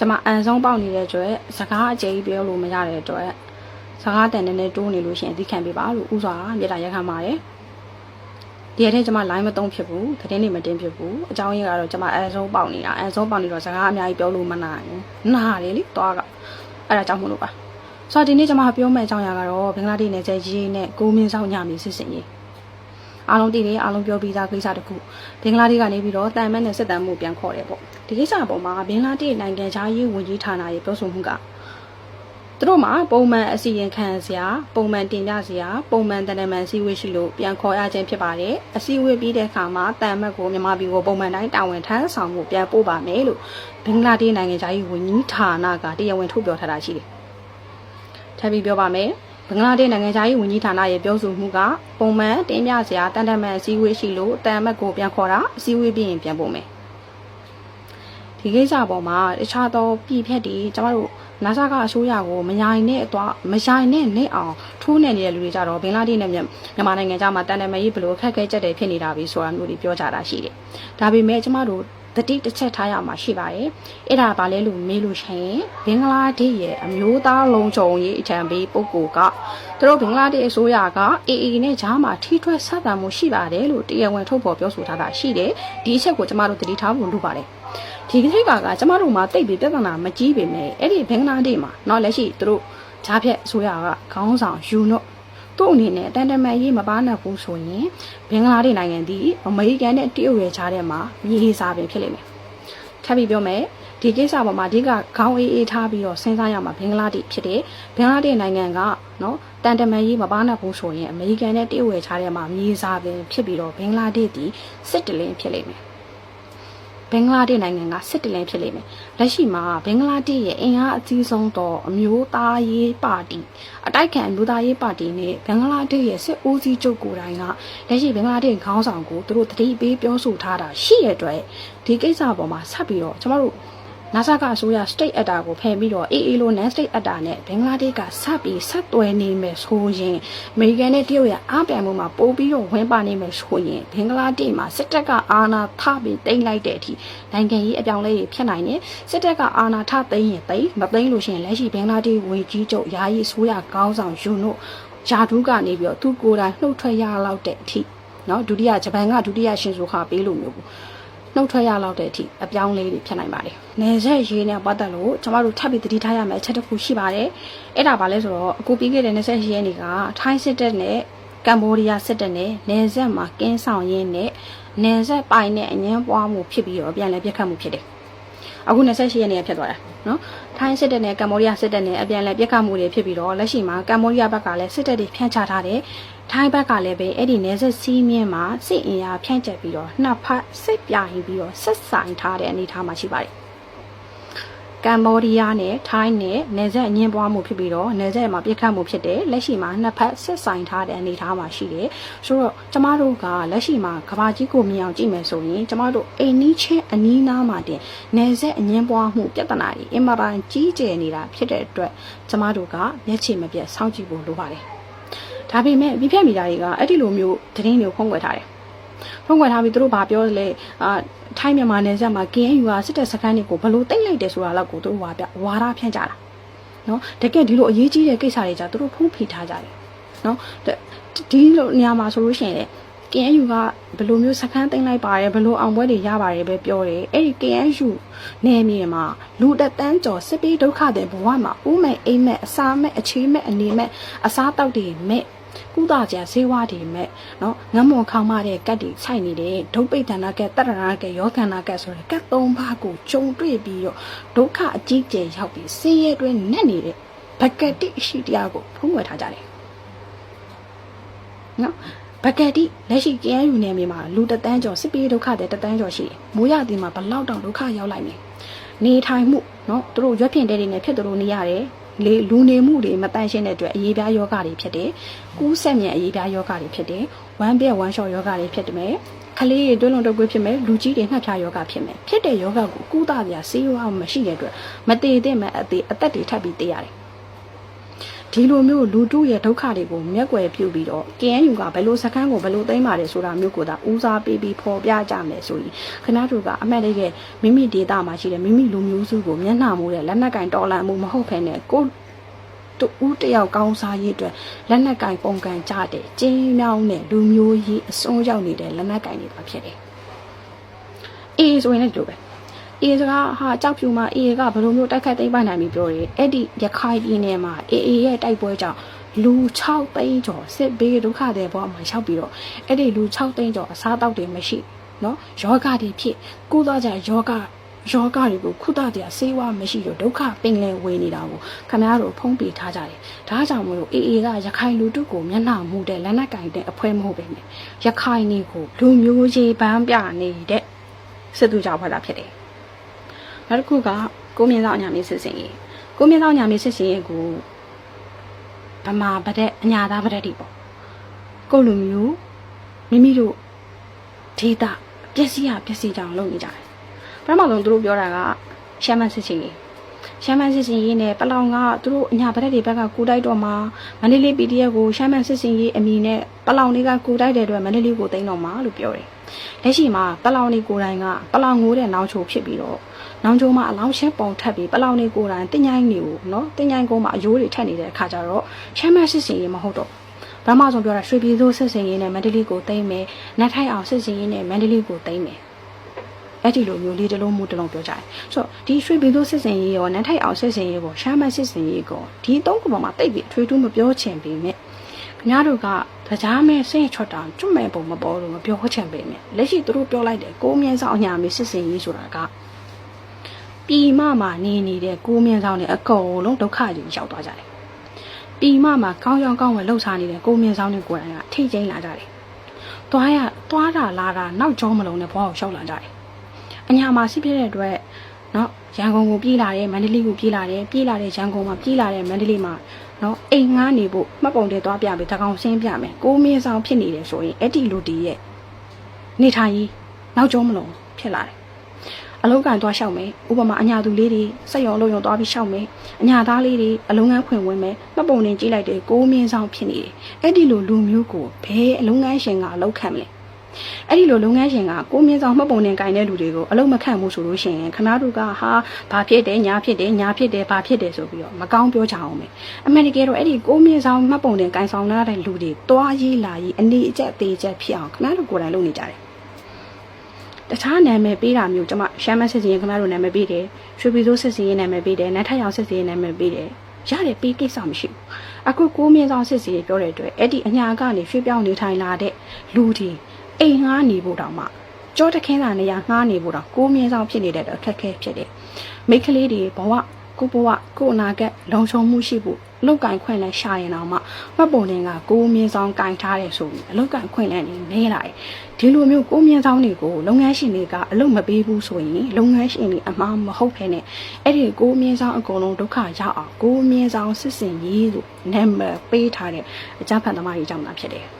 ကျွန်မအန်ဆုံးပေါက်နေတဲ့အတွက်စကားအကျယ်ကြီးပြောလို့မရတဲ့အတွက်စကားတန်တဲ့နဲ့တိုးနေလို့ရှိရင်အသိခံပေးပါလို့ဥစွာမြေတားရက်ခံပါတယ်ဒီရက်ထဲကျွန်မ line မသုံးဖြစ်ဘူးသတင်းတွေမတင်ဖြစ်ဘူးအကြောင်းရင်းကတော့ကျွန်မအန်ဆုံးပေါက်နေတာအန်ဆုံးပေါက်နေတော့စကားအများကြီးပြောလို့မနိုင်ဘူးနားလေလေသွားကအဲ့ဒါကြောင့်မလို့ပါဆိုတော့ဒီနေ့ကျွန်မပြောမယ့်အကြောင်းအရာကတော့ဘင်္ဂလားဒေ့ရှ်နယ်စပ်ရေးနဲ့ကိုမင်းဆောင်ညမီစစ်စင်ရေး အားလုံးတည်တယ်အားလုံးပြောပြီးသားကိစ္စတစ်ခုဘင်္ဂလားဒေ့ရှ်ကနေပြီးတော့တန်မက်နဲ့စစ်တမ်းမှုပြန်ခေါ်တယ်ပေါ့ဒီကိစ္စအပေါ်မှာဘင်္ဂလားဒေ့ရှ်နိုင်ငံခြားရေးဝန်ကြီးဌာနရဲ့ပြောဆိုမှုကသူတို့မှာပုံမှန်အစီရင်ခံစရာပုံမှန်တင်ပြစရာပုံမှန်တန်တမန်စည်းဝေးရှိလို့ပြန်ခေါ်ရခြင်းဖြစ်ပါတယ်အစည်းအဝေးပြီးတဲ့အခါမှာတန်မက်ကိုမြန်မာပြည်ကိုပုံမှန်တိုင်းတာဝန်ထမ်းဆောင်မှုပြန်ပို့ပါမယ်လို့ဘင်္ဂလားဒေ့ရှ်နိုင်ငံခြားရေးဝန်ကြီးဌာနကတရားဝင်ထုတ်ပြောထားတာရှိတယ်ထပ်ပြီးပြောပါမယ် ဘင်္ဂလားဒေ့ရှ်နိုင်ငံခြားရေးဝန်ကြီးဌာနရဲ့ပြောဆိုမှုကပုံမှန်တင်ပြစရာတန်တမန်အစည်းအဝေးရှိလို့တန်မက်ကိုပြန်ခေါ်တာအစည်းအဝေးပြီးရင်ပြန်ပို့မယ်ဒီကိစ္စပေါ်မှာတခြားသောပြည်ဖြတ်တွေကျမတို့နာဆာကအစိုးရကိုမရိုင်နဲ့အတော့မရိုင်နဲ့နဲ့အောင်ထိုးနေနေတဲ့လူတွေကြတော့ဘင်္ဂလားဒေ့ရှ်နဲ့မြန်မာနိုင်ငံကြားမှာတန်တမန်ရေးဘလို့ခက်ခဲကြက်တယ်ဖြစ်နေတာပြီဆိုတာမျိုးတွေပြောကြတာရှိတယ်ဒါပေမဲ့ကျမတို့ တတိတစ်ချက်ထားရမှာရှိပါတယ်အဲ့ဒါဘာလဲလို့မေးလို့ရှိရင်ဘင်္ဂလားဒေ့ရှ်ရဲ့အမျိုးသားလုံးချုံရေးအထံပေးပုဂ္ဂိုလ်ကသူတို့ဘင်္ဂလားဒေ့ရှ်အစိုးရက AA နဲ့ဂျားမှာထိထွဲဆက်ဆံမှုရှိပါတယ်လို့တရားဝင်ထုတ်ဖော်ပြောဆိုထားတာရှိတယ်ဒီအချက်ကိုကျမတို့တတိထားဖို့လိုပါတယ်ဒီကိစ္စကကျမတို့မှာတိတ်ပြီးပြဿနာမကြီးပေမဲ့အဲ့ဒီဘင်္ဂလားဒေ့ရှ်မှာเนาะလက်ရှိသူတို့ဂျားဖြတ်အစိုးရကခေါင်းဆောင်ယူနို့ သူ့အနေနဲ့တန်တမန်ရေးမပါနိုင်ဘူးဆိုရင်ဘင်္ဂလားဒေ့ရှ်နိုင်ငံဒီအမေရိကန်နဲ့တရုတ်ရဲ့ခြားထဲမှာမြေစာပင်ဖြစ်လိမ့်မယ်ထပ်ပြီးပြောမယ်ဒီကိစ္စပေါ်မှာအဓိကခေါင်းအေးအေးထားပြီးတော့စဉ်းစားရမှာဘင်္ဂလားဒေ့ရှ်ဖြစ်တယ်ဘင်္ဂလားဒေ့ရှ်နိုင်ငံကနော်တန်တမန်ရေးမပါနိုင်ဘူးဆိုရင်အမေရိကန်နဲ့တရုတ်ရဲ့ခြားထဲမှာမြေစာပင်ဖြစ်ပြီးတော့ဘင်္ဂလားဒေ့ရှ်ဒီစစ်တလင်းဖြစ်လိမ့်မယ် ဘင်္ဂလားဒေ့ရှ်နိုင်ငံကစစ်တလင်းဖြစ်လိမ့်မယ်လက်ရှိမှာဘင်္ဂလားဒေ့ရှ်ရဲ့အင်အားအကြီးဆုံးသောအမျိုးသားရေးပါတီအတိုက်ခံအမျိုးသားရေးပါတီနဲ့ဘင်္ဂလားဒေ့ရှ်ရဲ့စစ်ဦးစီးချုပ်ကိုယ်တိုင်ကလက်ရှိဘင်္ဂလားဒေ့ရှ်ခေါင်းဆောင်ကိုသူတို့တတိပေးပြောဆိုထားတာရှိရတဲ့အတွက်ဒီကိစ္စပေါ်မှာဆက်ပြီးတော့ကျမတို့ နာဆာကအစိုးရ state actor ကိုဖယ်ပြီးတော့ AA လို non state actor နဲ့ဘင်္ဂလားဒေ့ရှ်ကစပြီးဆက်သွယ်နေမယ်ဆိုရင်အမေရိကန်နဲ့တရုတ်ရဲ့အားပြိုင်မှုမှာပိုပြီးတော့ဝင်ပါနေမယ်ဆိုရင်ဘင်္ဂလားဒေ့ရှ်မှာစစ်တပ်ကအာဏာထပြီးတိမ့်လိုက်တဲ့အထိနိုင်ငံရေးအပြောင်းလဲတွေဖြစ်နိုင်တယ်စစ်တပ်ကအာဏာထသိမ်းရင်သိမ်းမသိမ်းလို့ရှိရင်လက်ရှိဘင်္ဂလားဒေ့ရှ်ဝန်ကြီးချုပ်ယာယီဆိုရခေါင်းဆောင်ယူနို့ဂျာဒူးကနေပြီးတော့သူကိုယ်တိုင်နှုတ်ထွက်ရလောက်တဲ့အထိနော်ဒုတိယဂျပန်ကဒုတိယရှင်ဆိုခါပေးလို့မျိုးဘူး နှုတ်ထွက်ရလောက်တဲ့အထိအပြောင်းလဲတွေဖြစ်နိုင်ပါတယ်။နယ်ဆက်ရေးနဲ့ပတ်သက်လို့ကျမတို့ထပ်ပြီးတတိထားရမယ့်အချက်တစ်ခုရှိပါတယ်။အဲ့ဒါဘာလဲဆိုတော့အခုပြီးခဲ့တဲ့နယ်ဆက်ရေးနေကထိုင်းစစ်တပ်နဲ့ကမ်ဘောဒီးယားစစ်တပ်နဲ့နယ်ဆက်မှာကင်းဆောင်ရင်းနဲ့နယ်ဆက်ပိုင်နဲ့အငင်းပွားမှုဖြစ်ပြီးတော့ပြန်လည်ပြတ်ခတ်မှုဖြစ်တယ်။ အခု28ရက်နေ့ဖြစ်သွားတာနော်ထိုင်းစစ်တပ်နဲ့ကမ္ဘောဒီးယားစစ်တပ်နဲ့အပြန်အလှန်ပြစ်ခတ်မှုတွေဖြစ်ပြီးတော့လက်ရှိမှာကမ္ဘောဒီးယားဘက်ကလည်းစစ်တပ်တွေဖြန့်ချထားတယ်ထိုင်းဘက်ကလည်းပဲအဲ့ဒီနယ်စပ်စီးမြင်းမှာစစ်အင်အားဖြန့်ကျက်ပြီးတော့နှစ်ဖက်စစ်ပြိုင်ပြီးတော့ဆက်ဆိုင်ထားတဲ့အနေအထားမှာရှိပါတယ် ကမ္ဘောဒီးယားနဲ့ထိုင်းနဲ့နယ်စပ်အငင်းပွားမှုဖြစ်ပြီးတော့နယ်စပ်မှာပြစ်ခတ်မှုဖြစ်တယ်လက်ရှိမှာနှစ်ဖက်ဆက်ဆိုင်ထားတဲ့အနေအထားမှာရှိတယ်ဆိုတော့ကျမတို့ကလက်ရှိမှာကဘာကြီးကိုမြင်အောင်ကြည့်မယ်ဆိုရင်ကျမတို့အိမ်နီးချင်းအနီးနားမှာတင်နယ်စပ်အငင်းပွားမှုပြဿနာတွေအင်မတန်ကြီးကျယ်နေတာဖြစ်တဲ့အတွက်ကျမတို့ကမျက်ခြေမပြတ်စောင့်ကြည့်ဖို့လိုပါတယ်ဒါပေမဲ့ပြည့်ဖြတ်မိတာတွေကအဲ့ဒီလိုမျိုးသတင်းတွေကိုဖုံးကွယ်ထားတယ် ဖုံးကွယ်ထားပြီးသူတို့ဘာပြောလဲအာထိုင်းမြန်မာနယ်စပ်မှာ KNU ကစစ်တပ်စခန်းတွေကိုဘလို့တိတ်လိုက်တယ်ဆိုတာတော့ကိုသူတို့ဝါပြဝါရဖြန့်ကြတာနော်တကယ်ဒီလိုအရေးကြီးတဲ့ကိစ္စတွေじゃသူတို့ဖုံးဖိထားကြတယ်နော်ဒီလိုနေရာမှာဆိုလို့ရှိရင်လေ KNU ကဘယ်လိုမျိုးစခန်းသိမ်းလိုက်ပါတယ်ဘယ်လိုအောင်ပွဲတွေရပါတယ်ပဲပြောတယ်အဲ့ဒီ KNU နယ်မြေမှာလူတက်တန်းကျော်စစ်ပေးဒုက္ခတဲ့ဘဝမှာဥမဲ့အိမ်မဲ့အစာမဲ့အခြေမဲ့အနေမဲ့အစားတောက်တွေမဲ့ ကုသကြဈေးဝါးတွေမဲ့နော်ငမွန်ခေါင်းမတဲ့ကတ်တွေခြိုက်နေတဲ့ဒုပိတ်တနာကဲတရနာကဲယောခန္နာကဲဆိုတဲ့ကတ်သုံးပါးကိုဂျုံတွေ့ပြီးတော့ဒုက္ခအကြီးကျယ်ရောက်ပြီးဆင်းရဲတွင်းနက်နေတဲ့ဘကတိအရှိတရားကိုဖုံးဝယ်ထားကြတယ်နော်ဘကတိလက်ရှိ KNU နယ်မြေမှာလူတတန်းကျော်စစ်ပေးဒုက္ခတဲ့တတန်းကျော်ရှိတယ်မိုးရသည်မှာဘလောက်တောင်ဒုက္ခရောက်လိုက်နေနေထိုင်မှုနော်သူတို့ရွက်ဖြင့်တဲ့တွေနဲ့ဖြစ်သူတို့နေရတယ် လေလူနေမှုတွေမတန့်ရှင်းတဲ့အတွက်အရေးပြားယောဂတွေဖြစ်တယ်။ကူးဆက်မြန်အရေးပြားယောဂတွေဖြစ်တယ်။ဝမ်းပြက်ဝမ်းလျှော့ယောဂတွေဖြစ်တယ်မယ်။ကလေးတွေတွင်းလုံးတုပ်ကွေးဖြစ်မယ်။လူကြီးတွေနှက်ဖြားယောဂဖြစ်မယ်။ဖြစ်တဲ့ယောဂကိုကုသပြဆေးဝါးမရှိတဲ့အတွက်မတည်တဲ့မဲ့အသေးအသက်တွေထပ်ပြီးတည်ရတယ်။ ဒဒီလိုမျိုးလူတုရဲ့ဒုက္ခတွေကိုမျက်ကွယ်ပြုပြီးတော့ KNU ကဘယ်လိုစခန်းကိုဘယ်လိုသိမ်းပါတယ်ဆိုတာမျိုးကိုသာဦးစားပေးပြီးဖော်ပြကြမယ်ဆိုရင်ခင်ဗျားတို့ကအမှတ်တကယ်မိမိဒေတာမှာရှိတဲ့မိမိလူမျိုးစုကိုမျက်နှာမူတဲ့လက်နက်ကင်တော်လန်မှုမဟုတ်ဘဲနဲ့ကိုယ်တူဦးတယောက်ကောင်းစားရေးအတွက်လက်နက်ကင်ပုံကန်ကြတဲ့ကျင်းမြောင်းတဲ့လူမျိုးကြီးအစွန်းရောက်နေတဲ့လက်နက်ကင်တွေပါဖြစ်တယ်။အေးဆိုရင်လည်းဒီလိုပဲ။ အေးစကားဟာကြောက်ဖြူမှာအေးကဘယ်လိုမျိုးတိုက်ခတ်သိမ်းပိုက်နိုင်ပြီပြောတယ်။အဲ့ဒီရခိုင်ပြည်နယ်မှာအေးအေးရဲ့တိုက်ပွဲကြောင့်လူ6သိန်းကျော်စစ်ဘေးဒုက္ခတွေပေါ်မှာရောက်ပြီးတော့အဲ့ဒီလူ6သိန်းကျော်အစားအသောက်တွေမရှိနော်ယောဂတွေဖြစ်ကုသကြယောဂယောဂတွေကိုခုတတရားဆေးဝါးမရှိတော့ဒုက္ခပင်လယ်ဝေနေတာကိုခမရတို့ဖုံးပြထားကြတယ်ဒါကြောင့်မလို့အေးအေးကရခိုင်လူတုကိုမျက်နှာမူတဲ့လက်နက်ကင်တဲ့အဖွဲမဟုတ်ပဲနဲ့ရခိုင်နေကိုလူမျိုးကြီးပန်းပြနေတဲ့စစ်သူကြောင့်ဖွဲ့တာဖြစ်တယ် နောက်တစ်ခုကကိုမြင့်ဆောင်ညာမင်းစစ်စင်ရေးကိုမြင့်ဆောင်ညာမင်းစစ်စင်ရေးကိုဗမာဗတဲ့အညာသားဗတဲ့ဒီပေါ့ကိုလူမျိုးမိမိတို့ဒေတာပျက်စီးရပျက်စီးကြအောင်လုပ်နေကြတယ်ပထမဆုံးသူတို့ပြောတာကရှမ်းမစစ်စင်ရေးရှမ်းမစစ်စင်ရေးနဲ့ပလောင်ကသူတို့အညာဗတဲ့ဒီဘက်ကကူတိုက်တော့မှာမန္တလေး PDF ကိုရှမ်းမစစ်စင်ရေးအမည်နဲ့ပလောင်တွေကကူတိုက်တဲ့အတွက်မန္တလေးကိုသိမ်းတော့မှာလို့ပြောတယ်လက်ရှိမှာပလောင်တွေကိုယ်တိုင်ကပလောင်ငိုးတဲ့နောင်ချိုဖြစ်ပြီးတော့ နောင်ချိုမှာအလောင်းရှင်းပုံထပ်ပြီးပလောင်တွေကိုယ်တိုင်တင်ញိုင်းနေကိုနော်တင်ញိုင်းကုန်းမှာအယိုးတွေထက်နေတဲ့အခါကျတော့ရှမ်းမစစ်စင်ရေးမဟုတ်တော့ဗမာဆုံးပြောတာရွှေပြည်သိုးစစ်စင်ရေးနဲ့မန္တလေးကိုသိမ်းမယ်နတ်ထိုက်အောင်စစ်စင်ရေးနဲ့မန္တလေးကိုသိမ်းမယ်အဲ့ဒီလိုမျိုးလေးတစ်လုံးမှုတစ်လုံးပြောကြတယ်ဆိုတော့ဒီရွှေပြည်သိုးစစ်စင်ရေးရောနတ်ထိုက်အောင်စစ်စင်ရေးကိုရှမ်းမစစ်စင်ရေးကိုဒီသုံးခုပေါ်မှာတိတ်ပြီးအထွေထူးမပြောချင်ပေမဲ့ခင်ဗျားတို့ကတရားမဲ့စိတ်ချွတ်တာကျွတ်မဲ့ပုံမပေါ်လို့မပြောချင်ပေမဲ့လက်ရှိသူတို့ပြောလိုက်တယ်ကိုမြင်းဆောင်အညာမေစစ်စင်ရေးဆိုတာက ပြည်မမှာနေနေတဲ့ကိုမြင်းဆောင်တွေအကုန်လုံးဒုက္ခကြီးရောက်သွားကြတယ်ပြည်မမှာကောင်းရောင်ကောင်းဝယ်လှုပ်ရှားနေတဲ့ကိုမြင်းဆောင်တွေကိုယ်တိုင်ကထိကျိန်းလာကြတယ်သွားရသွားတာလာတာနောက်ကျောမလုံးနဲ့ဘွားကိုရှောက်လာကြတယ်အညာမှာစစ်ပြတဲ့အတွက်နော်ရန်ကုန်ကိုပြေးလာတယ်မန္တလေးကိုပြေးလာတယ်ပြေးလာတဲ့ရန်ကုန်မှာပြေးလာတဲ့မန္တလေးမှာနော်အိမ်ငားနေဖို့မှတ်ပုံတွေသွားပြမယ်တကောင်ဆင်းပြမယ်ကိုမင်းဆောင်ဖြစ်နေတယ်ဆိုရင်အဲ့ဒီလူတီရဲ့နေထိုင်ရေးနောက်ကျောမလုံးဖြစ်လာတယ် အလုံးကန်သွားလျှောက်မယ်ဥပမာအညာသူလေးတွေစက်ရုံလုံးရုံသွားပြီးလျှောက်မယ်အညာသားလေးတွေအလုံးငန်းဖွင့်ဝင်မယ်မှတ်ပုံတင်ကြည့်လိုက်တယ်ကိုမင်းဆောင်ဖြစ်နေတယ်အဲ့ဒီလိုလူမျိုးကိုဘယ်အလုံးငန်းရှင်ကအလောက်ခံမလဲအဲ့ဒီလိုလုပ်ငန်းရှင်ကကိုမြင့်ဆောင်မှတ်ပုံနဲ့ကင်တဲ့လူတွေကိုအလုံးမခံဘူးဆိုလို့ရှိရင်ခနာတို့ကဟာဘာဖြစ်တယ်ညာဖြစ်တယ်ညာဖြစ်တယ်ဘာဖြစ်တယ်ဆိုပြီးတော့မကောင်းပြောကြအောင်မယ်အမေရိကန်တော့အဲ့ဒီကိုမြင့်ဆောင်မှတ်ပုံနဲ့ကင်ဆောင်လာတဲ့လူတွေတွားရေးလာရေးအနေအကျက်သေးချက်ဖြစ်အောင်ခနာတို့ကိုယ်တိုင်လုပ်နေကြတယ် တခြားနာမည်ပေးတာမျိုးကျွန်မရှမ်းမစစ်စင်ရင်ခင်ဗျားတို့နာမည်ပေးတယ်ရွှေပြည်စိုးစစ်စင်ရင်နာမည်ပေးတယ်နတ်ထက်ရောင်စစ်စင်ရင်နာမည်ပေးတယ်ရတယ်ပေးကိစ္စမရှိဘူးအခုကိုမြင့်ဆောင်စစ်စင်ပြောတဲ့အတွက်အဲ့ဒီအညာကနေရွှေပြောင်းနေထိုင်လာတဲ့လူတွေအိမ်ငှားနေဖို့တောင်မှကြောတခင်းတာနေရငှားနေဖို့တောင်ကိုမြင့်ဆောင်ဖြစ်နေတဲ့အတွက်အခက်ခဲဖြစ်တယ်မိတ်ကလေးတွေဘဝကိုဘဝကိုအနာကလုံခြုံမှုရှိဖို့ လောက်ကင်ခွင့်လဲရှာရင်တော့မှမှတ်ပုံတင်ကကိုမြင့်ဆောင်ကင်ထားတယ်ဆိုပြီးအလောက်ကင်ခွင့်လဲနေနေလာတယ်ဒီလိုမျိုးကိုမြင့်ဆောင်တွေကိုလုပ်ငန်းရှင်တွေကအလုပ်မပေးဘူးဆိုရင်လုပ်ငန်းရှင်တွေအမှားမဟုတ်ဖ ೇನೆ အဲ့ဒီကိုမြင့်ဆောင်အကုန်လုံးဒုက္ခရောက်အောင်ကိုမြင့်ဆောင်စစ်စင်ရေးလို့နာမည်ပေးထားတဲ့အကြမ်းဖက်သမားတွေကြောင့်သာဖြစ်တယ်